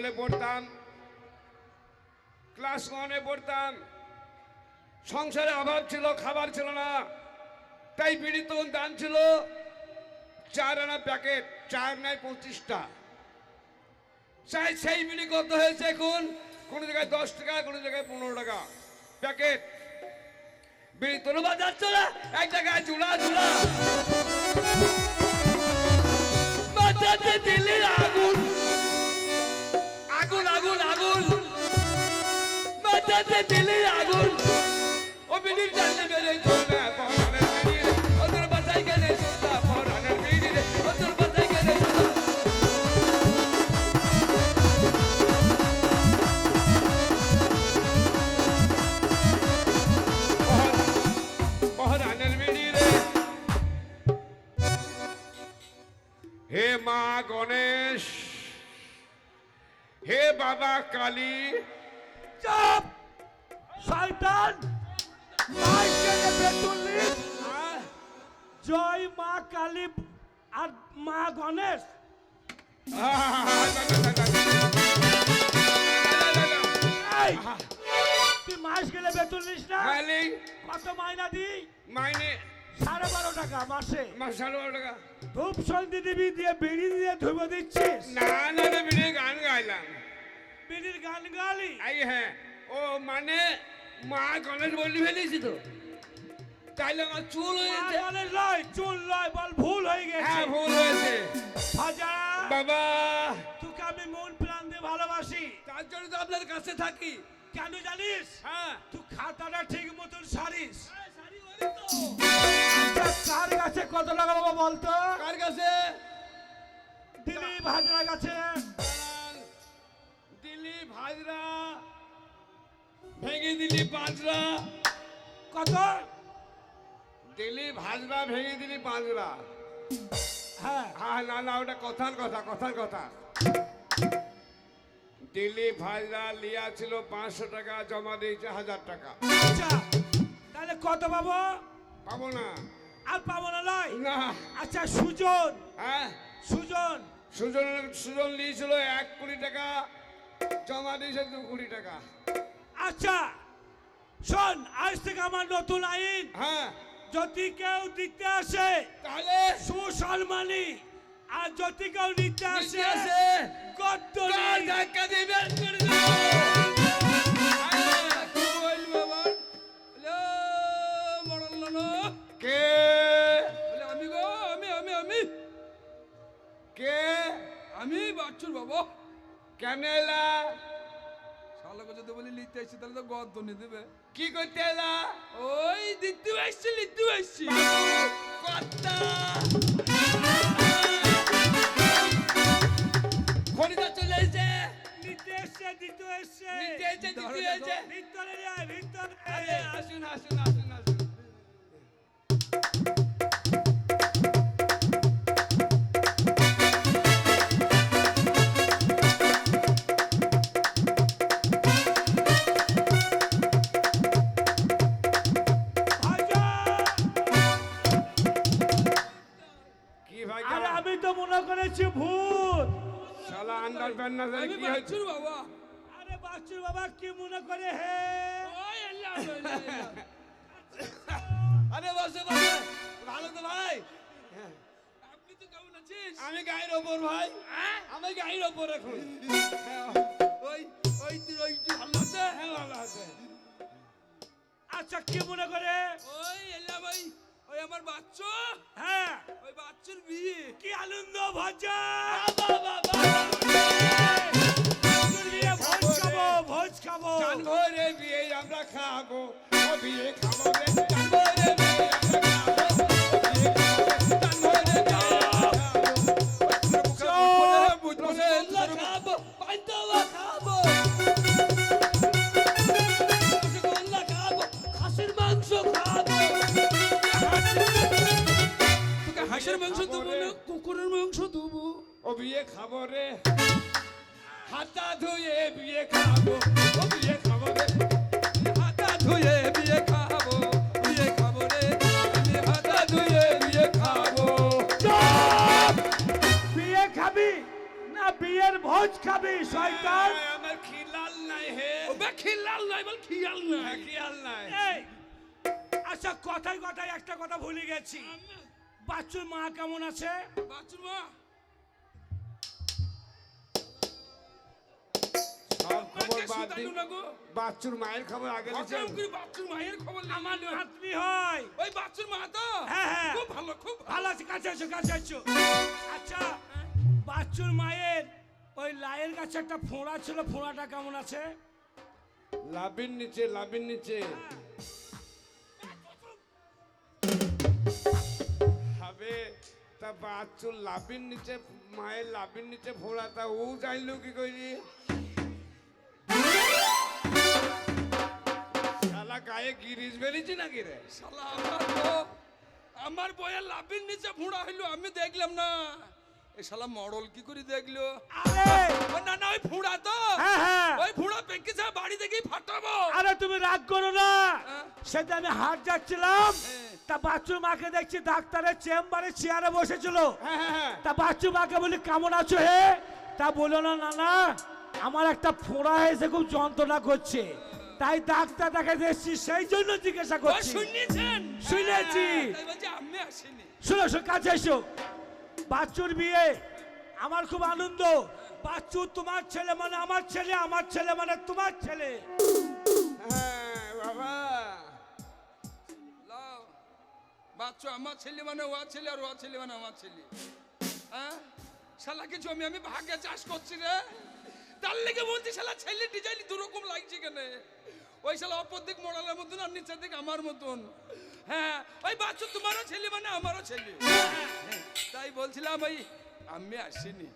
স্কুলে পড়তাম, ক্লাস ওয়ানে পড়তাম, সংসারে অভাব ছিল, খাবার ছিল না, তাই বিড়ি তখন দাম ছিল, চার আনা প্যাকেট, চার নেয় পঁচিশটা। চাই, সেই বিড়ি কত হয়েছে এখন? কোনো জায়গায় দশ টাকা, কোনো জায়গায় পনেরো টাকা। প্যাকেট। বিড়ি তোলো বাজার চলা এক জায়গায় ঝুলা ঝুলা। দিল্লি বাজাতে দিল্লি আগুন। ও বিড়ির জানলে বেড়ে চলবে হে মা গণেশ, হে বাবা কালী, চাপ! শয়তান! জয় মা কালী আর মা গণেশ। তুই মাস গেলে বেতন নিস না কত মাইনা দি মাইনে। সাড়ে বারো টাকা মাসে। মাসালো টাকা। ধূপ সন্ধি দিবি দিয়ে বিড়ি দিয়ে ধুব দিচ্ছিস? না না না বিড়ি গান গাইলাম। বিড়ির গান গালি? এই হ্যাঁ। ও মানে মা গণেশ বললি ফেলেছি তো। তাইলে আমার চুল হয়েছে গণেশ লয় চুল লয় বল ভুল হয়ে গেছে। হ্যাঁ ভুল হয়েছে। ভাজা। বাবা। তোকে আমি মন প্রাণ দিয়ে ভালোবাসি। তার জন্য তো আপনার কাছে থাকি। কেন জানিস? হ্যাঁ। তুই খাতাটা ঠিক মতন সারিস। আচ্ছা, কার কাছে কত টাকা বাবা বলতো? কার কাছে? দিলীপ হাজরা কাছে। দাঁড়ান। দিলি ভাজরা ভেঙে দিলি পাঁচরা। কত? দিলি ভাজরা ভেঙে দিলি পাঁচরা। হ্যাঁ। হ্যাঁ না না ওটা কথার কথা কথার কথা। দিলি ভাজরা লিয়া ছিল পাঁচশো টাকা জমা দিয়েছে হাজার টাকা। আচ্ছা তাহলে কত পাবো? পাবো না। আর পাবো না নয়? না। আচ্ছা সুজন। হ্যাঁ। সুজন। সুজন সুজন নিয়েছিল এক কোটি টাকা জমা দিয়েছে দু কোটি টাকা। আচ্ছা শোন আজ থেকে আমার নতুন আইন। হ্যাঁ। যদি কেউ দিতে আসে তাহলে? সুসলমানি আর যদি কেউ নিতে আসে। ধাক্কা কি আমি গো আমি আমি আমি। কে? আমি বাচ্চুর বাবা। কেন শালাকে যদি বলি লিখতে আসছি তাহলে তো গদ ধনি দেবে। কি করতে এলা? ওই দিতে আসছি লিখতে আসছি। কর্তা খরিদা চলে এসেছে। নিতে এসছে দিতে এসছে। নিতে এসেছে দিতে এসেছে। ভিতরে আয় ভিতরে আসুন আসুন আসুন আসুন। করেছি ভূত। শালা আন্ডার প্যান্ট না জানি আমি কি হয়েছে। বাচ্চুর বাবা। আরে বাচ্চুর বাবা কি মনে করে হে। আরে বসে বসে। ভালো তো ভাই। আপনি তো কেমন আছিস? আমি গায়ের ওপর ভাই। আমি গায়ের ওপর এখন। হ্যাঁ, ওই ওই তুই ওই তুই ভালো আছে। হ্যাঁ ভালো আছে। আচ্ছা কি মনে করে? ওই এলা ভাই। ওই আমার বাচ্চা। হ্যাঁ। ওই বাচ্চার বিয়ে। কি আনন্দ ভাজা? বাবা বিয়ে ভোজ খাব ভোজ খাব। বিয়ে আমরা খাব। বিয়ে খাব। খাব রে হাতা ধুয়ে বিয়ে খাব বিয়ে খাব রে হাতা ধুয়ে বিয়ে খাব বিয়ে খাব রে আমি হাতা ধুয়ে বিয়ে খাব। বিয়ে খাবি না বিয়ের ভোজ খাবি শয়তান? আমার খিলাল নাই হে। ও বে খিলাল নাই বল খিয়াল নাই। খেয়াল নাই। এই আচ্ছা কথায় কথায় একটা কথা ভুলে গেছি। বাচ্চুর মা কেমন আছে? বাচ্চুর মা? সব খবর বাদ দিন শুধাইলু না গো। বাচ্চুর মায়ের খবর আগে নিয়েছেন বাচ্চুর মায়ের খবর আমার। নাতনি হয়। ওই বাচ্চুর মা তো? হ্যাঁ, হ্যাঁ। খুব ভালো খুব ভালো। আছে কাছে আছো কাছে আছো আচ্ছা বাচ্চুর মায়ের ওই লাইয়ের কাছে একটা ফোঁড়া ছিল ফোঁড়াটা কেমন আছে? লাভির নিচে লাভির নিচে। হবে তা বাচ্চুর লাভির নিচে মায়ের লাভির নিচে ফোড়া তা ও জানলো কি করি গায়ে গিরিজ বেরিয়েছি নাকি রে? শালা আমার বইয়ের লাভির নিচে ফুঁড়া হইল আমি দেখলাম না। এ শালা মডল কি করে দেখল? না না ওই ফুঁড়া তো। হ্যাঁ হ্যাঁ। ওই ফুঁড়া পেকে যা বাড়ি থেকেই ফাটাবো। আরে তুমি রাগ করো না। হ্যাঁ। সেটা আমি হাট যাচ্ছিলাম। তা বাচ্চুর মাকে দেখছি ডাক্তারের চেম্বারে চেয়ারে বসেছিল। হ্যাঁ হ্যাঁ হ্যাঁ। তা বাচ্চু মাকে বলি কেমন আছো হে? তা বলল না না না আমার একটা ফোঁড়া হয়েছে খুব যন্ত্রণা করছে। তাই ডাক্তার দেখাতে এসছি সেই জন্য জিজ্ঞাসা করছি। শুনেছেন? শুনেছি। হ্যাঁ, আমি আসিনি। শোনো শোনো কাছে এসো। বাচ্চুর বিয়ে আমার খুব আনন্দ। বাচ্চু তোমার ছেলে মানে আমার ছেলে আমার ছেলে মানে তোমার ছেলে। হ্যাঁ বাবা। বাচ্চা আমার ছেলে মানে ওয়া ছেলে আর ওয়া ছেলে মানে আমার ছেলে। হ্যাঁ? শালা কিছু আমি আমি ভাগ্যে চাষ করছি রে। তার লেগে বলছি শালা ছেলে ডিজাইন দুরকম লাগছে কেন? ওই শালা অপর দিক মোড়ালের মতন আর নিচের দিক আমার মতন। হ্যাঁ ওই বাচ্চা তোমারও ছেলে মানে আমারও ছেলে। তাই বলছিলাম ওই আমি আসিনি।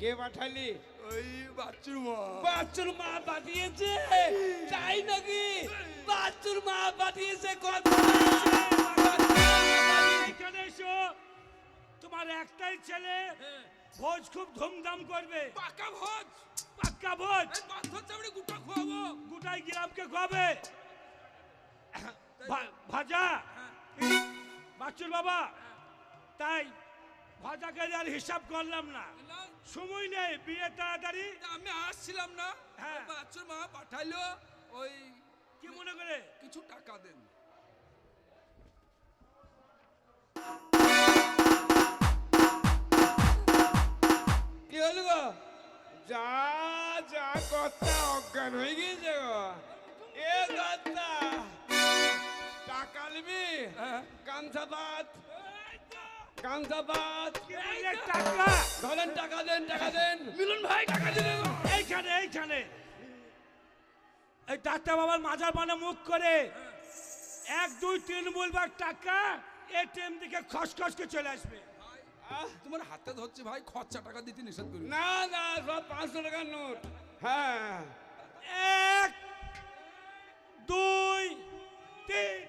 কে পাঠালি? ওই বাচ্চুর মা। বাচ্চুর মা পাঠিয়েছে? তাই নাকি? বাচ্চুর মা পাঠিয়েছে কথা? এখানে এসো। তোমার একটাই ছেলে। ভোজ খুব ধুমধাম করবে। পাকা ভোজ। পাক্কা ভোজ। পাথর চামড়ি গুটা খোয়াবো। গোটাই গ্রামকে ভা- ভাজা। বাচ্চুর বাবা তাই ভাজাকে আর হিসাব করলাম না। সময় নেই বিয়ে তাড়াতাড়ি। আমি আসছিলাম না। হ্যাঁ। বাচ্চুর মা পাঠাইলো ওই কি মনে করে? কিছু টাকা দেন। অজ্ঞান হয়ে গিয়েছে গো এ কর্তা টাকা নিবি হ্যাঁ। কামসাবাদ কামসাবাদ এই যে টাকা ধরেন টাকা দেন টাকা দেন মিলন ভাই টাকা দিলে গো। এইখানে এইখানে এই ডাক্তার বাবার মাজার মানে মুখ করে। এক দুই তিন বলবার টাকা এটিএম থেকে খসখস চলে আসবে। আহ, তোমার হাতে ধরছে ভাই খরচা টাকা দিতে নিষেধ করি। না না সব পাঁচশো টাকার নোট। হ্যাঁ। এক, দুই, তিন।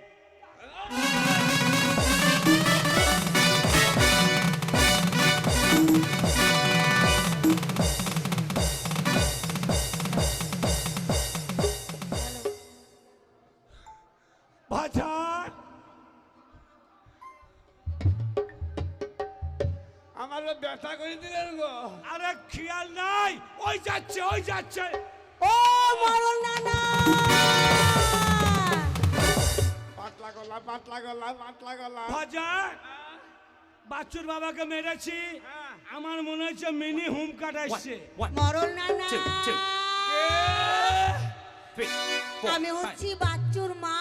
আমার ব্যথা করে দিলেন গো। আরে খেয়াল নাই, ওই যাচ্ছে ওই যাচ্ছে। মরণ নানা। পাতলা গলা পাতলা গলা পাতলা গলা। বাজার বাচ্চুর বাবাকে মেরেছি। হ্যাঁ। আমার মনে হচ্ছে মিনি হুম কাট আসছে। মরণ নানা। Two, two. three, four, আমি হচ্ছি বাচ্চুর মা।